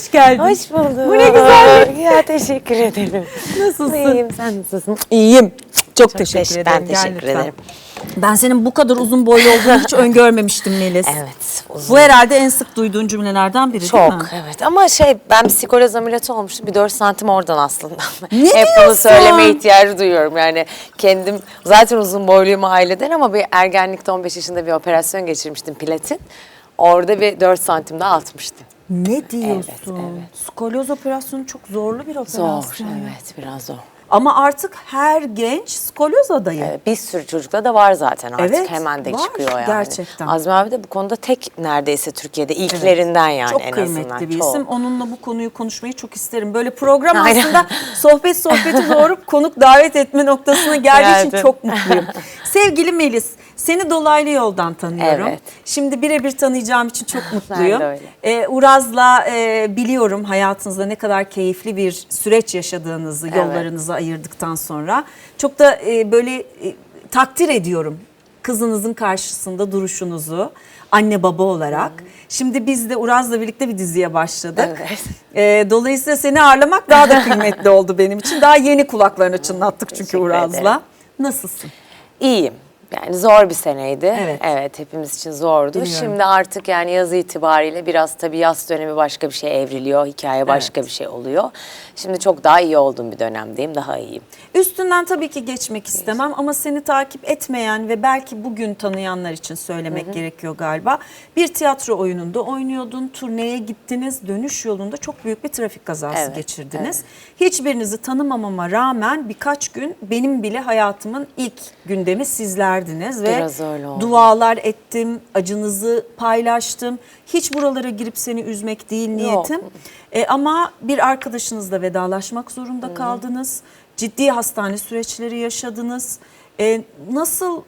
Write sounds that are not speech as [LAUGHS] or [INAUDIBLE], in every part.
Hoş geldin. Hoş bulduk. Bu ne güzellik. Ya teşekkür ederim. Nasılsın? İyiyim sen nasılsın? İyiyim. Çok, Çok teşekkür teşekkür- ederim. ben Gel teşekkür lütfen. ederim. Ben senin bu kadar uzun boylu olduğunu hiç [LAUGHS] öngörmemiştim Melis. Evet. Uzun. Bu herhalde en sık duyduğun cümlelerden biri değil mi? Çok evet ama şey ben psikoloz ameliyatı olmuştum bir 4 santim oradan aslında. [LAUGHS] Ne Hep bunu diyorsun? söyleme ihtiyacı duyuyorum yani kendim zaten uzun boyluyum aileden ama bir ergenlikte 15 yaşında bir operasyon geçirmiştim platin. Orada bir 4 santim daha atmıştım. Ne diyorsun? evet. Skolyoz operasyonu çok zorlu bir operasyon. Zor evet biraz zor. Ama artık her genç skolyoz adayı. Evet, bir sürü çocukta da var zaten artık Evet, hemen de var çıkıyor yani. gerçekten. Azmi abi de bu konuda tek neredeyse Türkiye'de ilklerinden yani çok en kıymetli azından. bir Çok. isim. Onunla bu konuyu konuşmayı çok isterim. Böyle program Aynen. aslında sohbet sohbeti doğurup [LAUGHS] konuk davet etme noktasına geldiği için Geldim. çok mutluyum. [LAUGHS] Sevgili Melis, seni dolaylı yoldan tanıyorum. Evet. Şimdi birebir tanıyacağım için çok [LAUGHS] mutluyum. Ee, Uraz'la e, biliyorum hayatınızda ne kadar keyifli bir süreç yaşadığınızı, Evet. yollarınızı ayırdıktan sonra. Çok da e, böyle e, takdir ediyorum kızınızın karşısında duruşunuzu anne baba olarak. Şimdi biz de Uraz'la birlikte bir diziye başladık. Evet. E, dolayısıyla seni ağırlamak daha da kıymetli [LAUGHS] oldu benim için. Daha yeni kulaklarını çınlattık çünkü Uraz'la. Nasılsın? İyiyim. Yani zor bir seneydi. Evet. hepimiz için zordu. Biliyorum. Şimdi artık yani yazı itibariyle biraz tabii yaz dönemi başka bir şey evriliyor. Hikaye başka bir şey oluyor. Şimdi çok daha iyi olduğum bir dönemdeyim. Daha iyiyim. Üstünden tabii ki geçmek istemem ama seni takip etmeyen ve belki bugün tanıyanlar için söylemek gerekiyor galiba. Bir tiyatro oyununda oynuyordun, turneye gittiniz, dönüş yolunda çok büyük bir trafik kazası Evet, geçirdiniz. Hiçbirinizi tanımamama rağmen birkaç gün benim bile hayatımın ilk gündemi sizlerdiniz ve Biraz öyle oldu. dualar ettim, acınızı paylaştım. Hiç buralara girip seni üzmek değil niyetim. E, ama bir arkadaşınızla vedalaşmak zorunda kaldınız. Ciddi hastane süreçleri yaşadınız. E, nasıl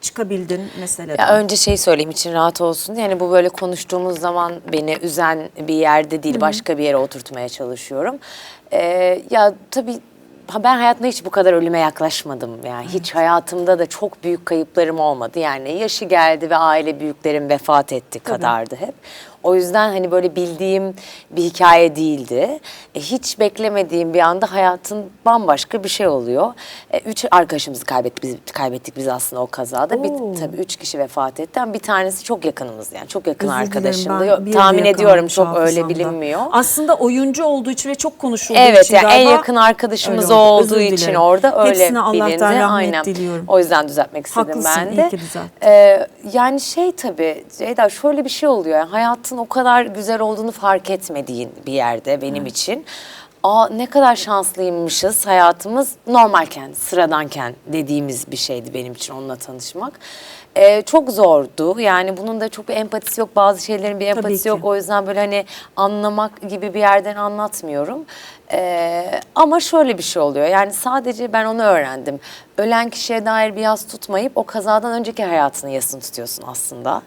çıkabildin meseleden? Ya önce şey söyleyeyim için rahat olsun. Yani bu böyle konuştuğumuz zaman beni üzen bir yerde değil başka bir yere oturtmaya çalışıyorum. Ee, ya tabii ben hayatımda hiç bu kadar ölüme yaklaşmadım. Yani hiç hayatımda da çok büyük kayıplarım olmadı. Yani yaşı geldi ve aile büyüklerim vefat etti kadardı hep. O yüzden hani böyle bildiğim bir hikaye değildi. E, hiç beklemediğim bir anda hayatın bambaşka bir şey oluyor. E, üç arkadaşımızı kaybettik biz, kaybettik biz aslında o kazada. Bir, Oo. tabii üç kişi vefat etti. ama Bir tanesi çok yakınımız yani çok yakın Özür arkadaşımdı. Yo- bir Tahmin ediyorum çok öyle bilinmiyor. Aslında oyuncu olduğu için ve çok konuşulduğu Evet için yani en galiba yakın arkadaşımız olduğu için orada öyle Hepsine Allah'tan bilindi. rahmet Aynen. diliyorum. O yüzden düzeltmek istedim Haklısın, ben iyi de. ki düzelttin. Ee, yani şey tabii Ceyda şöyle bir şey oluyor. Yani hayatın o kadar güzel olduğunu fark etmediğin bir yerde benim için. Aa ne kadar şanslıymışız hayatımız normalken, sıradanken dediğimiz bir şeydi benim için onunla tanışmak. Ee, çok zordu. Yani bunun da çok bir empatisi yok. Bazı şeylerin bir empatisi yok. O yüzden böyle hani anlamak gibi bir yerden anlatmıyorum. Ee, ama şöyle bir şey oluyor. Yani sadece ben onu öğrendim. Ölen kişiye dair bir yas tutmayıp o kazadan önceki hayatının yasını tutuyorsun aslında.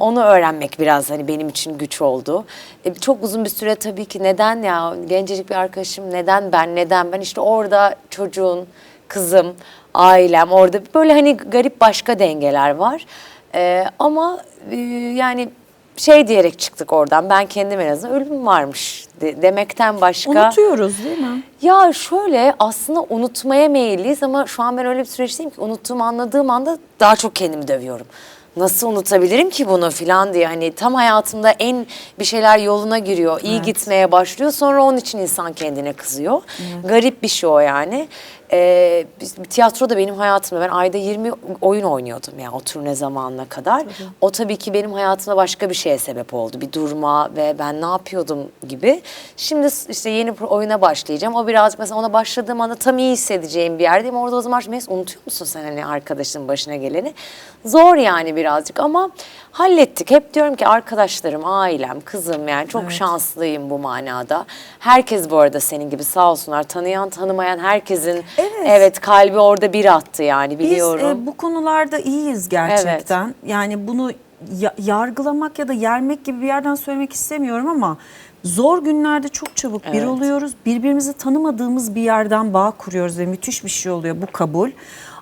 Onu öğrenmek biraz hani benim için güç oldu. Ee, çok uzun bir süre tabii ki neden ya gencecik bir arkadaşım neden ben neden ben işte orada çocuğun kızım ailem orada böyle hani garip başka dengeler var. Ee, ama e, yani şey diyerek çıktık oradan. Ben kendim en azından ölüm varmış de- demekten başka. Unutuyoruz değil mi? Ya şöyle aslında unutmaya meyilliyiz ama şu an ben öyle bir süreçteyim ki unuttuğumu anladığım anda daha çok kendimi dövüyorum. Nasıl unutabilirim ki bunu filan diye hani tam hayatımda en bir şeyler yoluna giriyor, iyi gitmeye başlıyor sonra onun için insan kendine kızıyor. Garip bir şey o yani. Biz- tiyatro da benim hayatımda ben ayda 20 oyun oynuyordum yani o turne zamanına kadar. O tabii ki benim hayatımda başka bir şeye sebep oldu. Bir durma ve ben ne yapıyordum gibi. Şimdi işte yeni oyuna başlayacağım. O birazcık mesela ona başladığım anda tam iyi hissedeceğim bir yerdeyim. Orada o zaman Melis unutuyor musun sen hani arkadaşının başına geleni? Zor yani birazcık ama hallettik. Hep diyorum ki arkadaşlarım, ailem, kızım yani çok şanslıyım bu manada. Herkes bu arada senin gibi sağ olsunlar. Tanıyan, tanımayan herkesin Evet. kalbi orada bir attı yani Biz biliyorum. e, bu konularda iyiyiz gerçekten. Yani bunu ya- yargılamak ya da yermek gibi bir yerden söylemek istemiyorum ama zor günlerde çok çabuk bir Evet. oluyoruz. Birbirimizi tanımadığımız bir yerden bağ kuruyoruz ve müthiş bir şey oluyor bu kabul.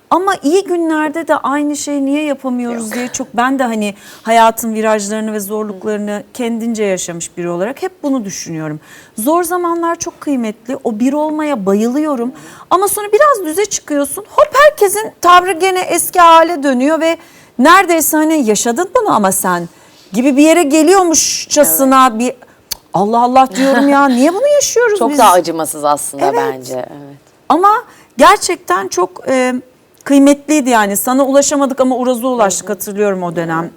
Ama iyi günlerde de aynı şeyi niye yapamıyoruz diye çok ben de hani hayatın virajlarını ve zorluklarını kendince yaşamış biri olarak hep bunu düşünüyorum. Zor zamanlar çok kıymetli. O bir olmaya bayılıyorum. Ama sonra biraz düze çıkıyorsun. Hop herkesin tavrı gene eski hale dönüyor ve neredeyse hani yaşadın bunu ama sen gibi bir yere geliyormuşçasına bir Allah Allah diyorum ya niye bunu yaşıyoruz [LAUGHS] Çok biz? daha acımasız aslında Evet. bence. Evet. Ama gerçekten çok e, kıymetliydi yani. Sana ulaşamadık ama Uraz'a ulaştık hatırlıyorum o dönem.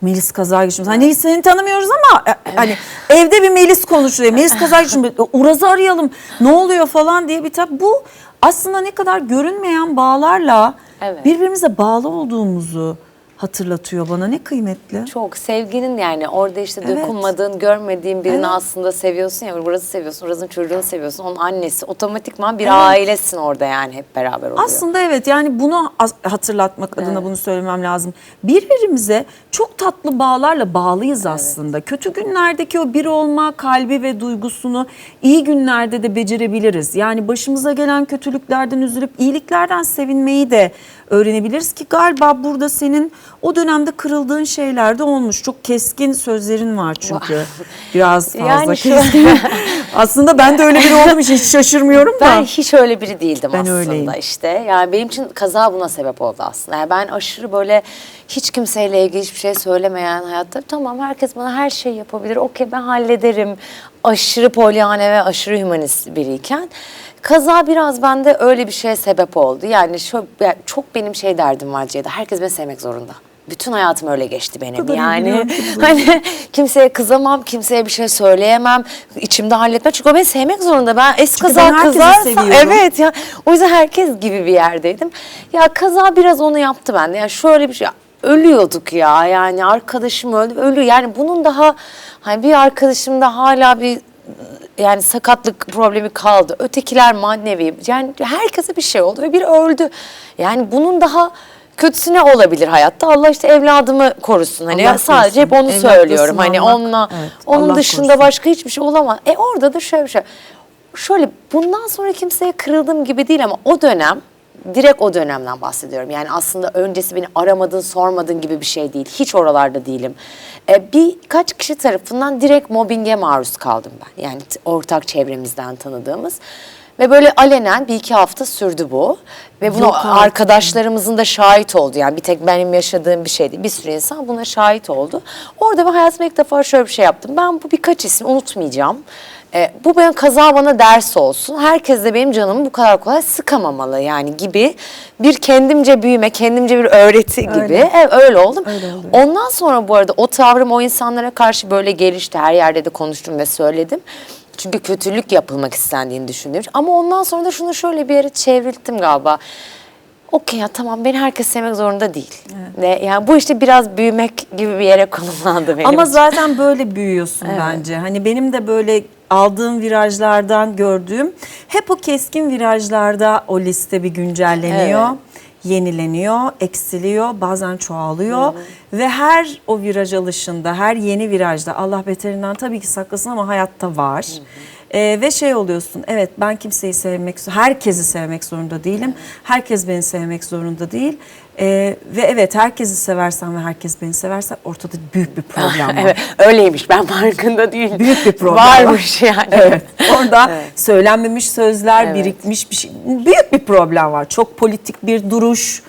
Melis Kazargıç'ımız. Hani seni tanımıyoruz ama e, hani evde bir Melis konuşuyor. Melis Kazargıç'ım [LAUGHS] Uraz'ı arayalım ne oluyor falan diye bir tabi bu aslında ne kadar görünmeyen bağlarla Evet. birbirimize bağlı olduğumuzu hatırlatıyor bana ne kıymetli. Çok sevginin yani orada işte Evet. dokunmadığın, görmediğin birini Evet. aslında seviyorsun ya. Burası seviyorsun, Uraz'ın çocuğunu seviyorsun. Onun annesi. Otomatikman bir ailesin orada yani hep beraber oluyor. Aslında evet yani bunu hatırlatmak adına bunu söylemem lazım. Birbirimize çok tatlı bağlarla bağlıyız aslında. Kötü günlerdeki o bir olma kalbi ve duygusunu iyi günlerde de becerebiliriz. Yani başımıza gelen kötülüklerden üzülüp iyiliklerden sevinmeyi de öğrenebiliriz ki galiba burada senin o dönemde kırıldığın şeyler de olmuş. Çok keskin sözlerin var çünkü. Biraz fazla Yani şu- keskin. [LAUGHS] aslında ben de öyle biri oldum hiç şaşırmıyorum da. Ben hiç öyle biri değildim Ben aslında öyleyim. işte. Yani benim için kaza buna sebep oldu aslında. Yani ben aşırı böyle hiç kimseyle ilgili hiçbir şey söylemeyen hayatta tamam herkes bana her şey yapabilir. Okey ben hallederim. Aşırı polyane ve aşırı hümanist biriyken kaza biraz bende öyle bir şeye sebep oldu. Yani şu çok benim şey derdim var Ceyda. Herkes beni sevmek zorunda. Bütün hayatım öyle geçti benim. Yani [LAUGHS] hani kimseye kızamam, kimseye bir şey söyleyemem, içimde halletmem. Çünkü o beni sevmek zorunda. Ben es Çünkü kaza ben herkesi kızarsa seviyorum. evet ya o yüzden herkes gibi bir yerdeydim. Ya kaza biraz onu yaptı bende. Ya şöyle bir şey ölüyorduk ya yani arkadaşım öldü ölü yani bunun daha hani bir arkadaşımda hala bir yani sakatlık problemi kaldı. Ötekiler manevi. Yani herkese bir şey oldu ve biri öldü. Yani bunun daha kötüsü ne olabilir hayatta? Allah işte evladımı korusun. Hani Allah sadece hep onu Evlatla söylüyorum. Hani sınanmak. onunla Evet, onun Allah dışında korusun. başka hiçbir şey olamaz. E orada da şöyle bir şey. Şöyle bundan sonra kimseye kırıldığım gibi değil ama o dönem direkt o dönemden bahsediyorum. Yani aslında öncesi beni aramadın, sormadın gibi bir şey değil. Hiç oralarda değilim. E, birkaç kişi tarafından direkt mobbinge maruz kaldım ben. Yani t- ortak çevremizden tanıdığımız. Ve böyle alenen bir iki hafta sürdü bu. Ve bunu Yok artık. arkadaşlarımızın da şahit oldu. Yani bir tek benim yaşadığım bir şey değil. Bir sürü insan buna şahit oldu. Orada ben hayatımda ilk defa şöyle bir şey yaptım. Ben bu birkaç ismi unutmayacağım. Ee, bu ben kaza bana ders olsun. Herkes de benim canımı bu kadar kolay sıkamamalı yani gibi bir kendimce büyüme, kendimce bir öğreti gibi. Öyle. Evet, öyle oldum. Öyle oluyor. Ondan sonra bu arada o tavrım o insanlara karşı böyle gelişti. Her yerde de konuştum ve söyledim. Çünkü kötülük yapılmak istendiğini düşündüm. Ama ondan sonra da şunu şöyle bir yere çevrilttim galiba. Okey ya tamam beni herkes sevmek zorunda değil. Ve yani bu işte biraz büyümek gibi bir yere konumlandı benim Ama için. zaten böyle büyüyorsun bence. Hani benim de böyle aldığım virajlardan gördüğüm hep o keskin virajlarda o liste bir güncelleniyor. Evet. Yenileniyor, eksiliyor, bazen çoğalıyor ve her o viraj alışında, her yeni virajda Allah beterinden tabii ki saklasın ama hayatta var. Ee, ve şey oluyorsun, evet ben kimseyi sevmek, herkesi sevmek zorunda değilim. Herkes beni sevmek zorunda değil. Ee, ve evet herkesi seversen ve herkes beni severse ortada büyük bir problem var. Evet, öyleymiş ben farkında değilim. Büyük bir problem Varmış yani. Evet. Orada söylenmemiş sözler, Evet. birikmiş bir şey. Büyük bir problem var. Çok politik bir duruş,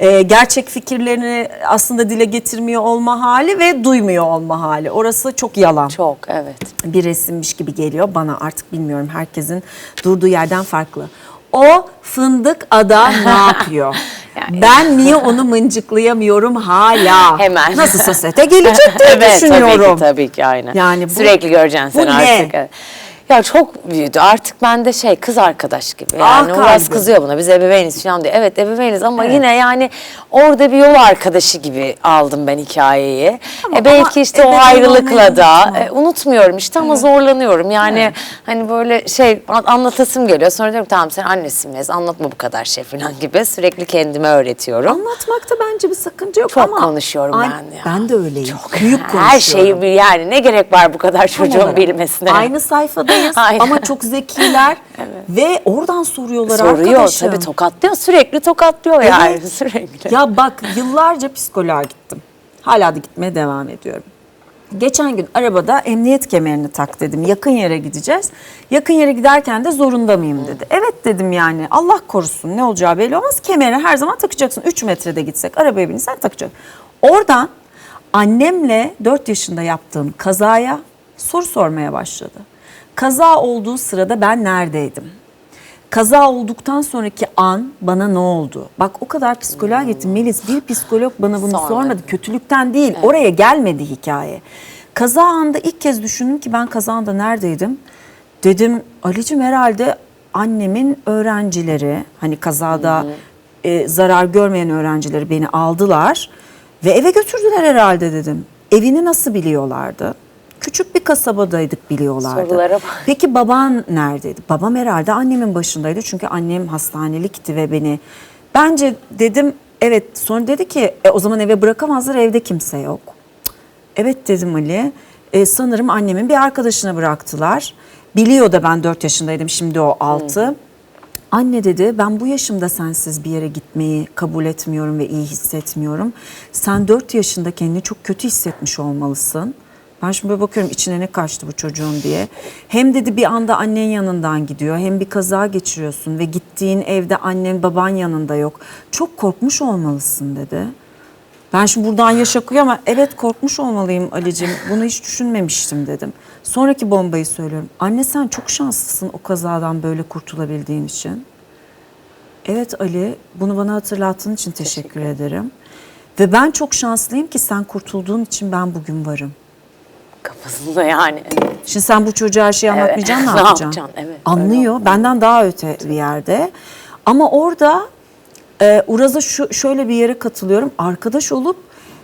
e, gerçek fikirlerini aslında dile getirmiyor olma hali ve duymuyor olma hali. Orası çok yalan. Çok evet. Bir resimmiş gibi geliyor bana artık bilmiyorum herkesin durduğu yerden farklı. O fındık ada ne [LAUGHS] yapıyor? Ben niye onu mıncıklayamıyorum hala? [LAUGHS] Hemen. Nasılsa sete gelecek [LAUGHS] diye evet düşünüyorum. tabii ki tabii ki aynen. Yani bu- Sürekli göreceksin sen bu ne? artık. Evet. Ya çok büyüdü. Artık bende şey kız arkadaş gibi. Ah Yani Uras kalbim. kızıyor buna. Biz ebeveyniz falan diyor. Evet ebeveyniz ama Evet. yine yani orada bir yol arkadaşı gibi aldım ben hikayeyi. E belki ama işte o ebeveyn ayrılıkla olmayı da unutma. e, unutmuyorum işte ama zorlanıyorum. Yani hani böyle şey an- anlatasım geliyor. Sonra diyorum tamam sen annesin anlatma bu kadar şey falan gibi. Sürekli kendime öğretiyorum. Anlatmakta bence bir sakınca yok Çok ama. konuşuyorum Ay- ben ya. Ben de öyleyim. Büyük konuşuyorum. Her şeyi yani ne gerek var bu kadar Tam çocuğun olarak. bilmesine. Aynı sayfada Aynen. ama çok zekiler [LAUGHS] ve oradan soruyorlar Soruyor arkadaşım. tabii tokatlıyor sürekli tokatlıyor yani Evet. sürekli. Ya bak yıllarca psikoloğa gittim. Hala da gitmeye devam ediyorum. Geçen gün arabada emniyet kemerini tak dedim. Yakın yere gideceğiz. Yakın yere giderken de zorunda mıyım dedi. Evet dedim yani Allah korusun ne olacağı belli olmaz. Kemeri her zaman takacaksın. 3 metrede gitsek arabaya binirsen takacaksın. Oradan annemle 4 yaşında yaptığım kazaya soru sormaya başladı. Kaza olduğu sırada ben neredeydim? Kaza olduktan sonraki an bana ne oldu? Bak o kadar psikoloğa gittim Melis. Bir psikolog bana bunu Sormadı. sormadı. Kötülükten değil. Oraya gelmedi hikaye. Kaza anda ilk kez düşündüm ki ben kaza anda neredeydim? Dedim Ali'cim herhalde annemin öğrencileri hani kazada e, zarar görmeyen öğrencileri beni aldılar ve eve götürdüler herhalde dedim. Evini nasıl biliyorlardı? Küçük bir kasabadaydık biliyorlardı. Sorulara bak. Peki baban neredeydi? Babam herhalde annemin başındaydı çünkü annem hastanelikti ve beni bence dedim evet sonra dedi ki e, o zaman eve bırakamazlar evde kimse yok. Evet dedim Ali. E, sanırım annemin bir arkadaşına bıraktılar. Biliyor da ben 4 yaşındaydım şimdi o 6. Anne dedi ben bu yaşımda sensiz bir yere gitmeyi kabul etmiyorum ve iyi hissetmiyorum. Sen 4 yaşında kendini çok kötü hissetmiş olmalısın. Ben şimdi böyle bakıyorum içine ne kaçtı bu çocuğun diye. Hem dedi bir anda annen yanından gidiyor hem bir kaza geçiriyorsun ve gittiğin evde annen baban yanında yok. Çok korkmuş olmalısın dedi. Ben şimdi buradan yaş akıyor ama evet korkmuş olmalıyım Ali'cim. Bunu hiç düşünmemiştim dedim. Sonraki bombayı söylüyorum. Anne sen çok şanslısın o kazadan böyle kurtulabildiğin için. Evet Ali bunu bana hatırlattığın için teşekkür ederim. Ve ben çok şanslıyım ki sen kurtulduğun için ben bugün varım. Kafasında yani. evet. Şimdi sen bu çocuğa her şeyi Evet. anlatmayacaksın ne [LAUGHS] Ne yapacaksın? yapacaksın? Evet, Anlıyor. Benden daha öte bir yerde. Ama orada e, Uraz'a şu, şöyle bir yere katılıyorum. Arkadaş olup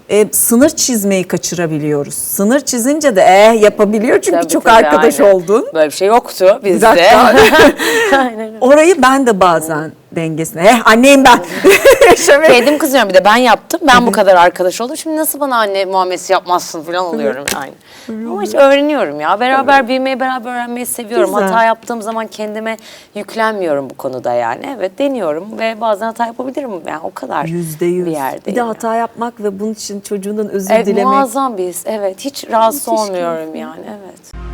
e, sınır çizmeyi kaçırabiliyoruz. Sınır çizince de eh yapabiliyor çünkü Tabii, çok tabii, arkadaş aynen. oldun. Böyle bir şey yoktu bizde. [LAUGHS] [LAUGHS] Orayı ben de bazen dengesine. Eh anneyim ben. [LAUGHS] Kendim kızıyorum bir de ben yaptım. Ben bu kadar arkadaş oldum. Şimdi nasıl bana anne muamelesi yapmazsın falan oluyorum yani. Ama işte öğreniyorum ya. Beraber büyümeyi, beraber öğrenmeyi seviyorum. Güzel. Hata yaptığım zaman kendime yüklenmiyorum bu konuda yani. Evet deniyorum ve bazen hata yapabilirim. Yani o kadar Yüzde yüz. bir yerdeyim. Bir de hata yapmak ve bunun için çocuğundan özür dilemek. muazzam bir his. Evet hiç rahatsız olmuyorum yani. Evet.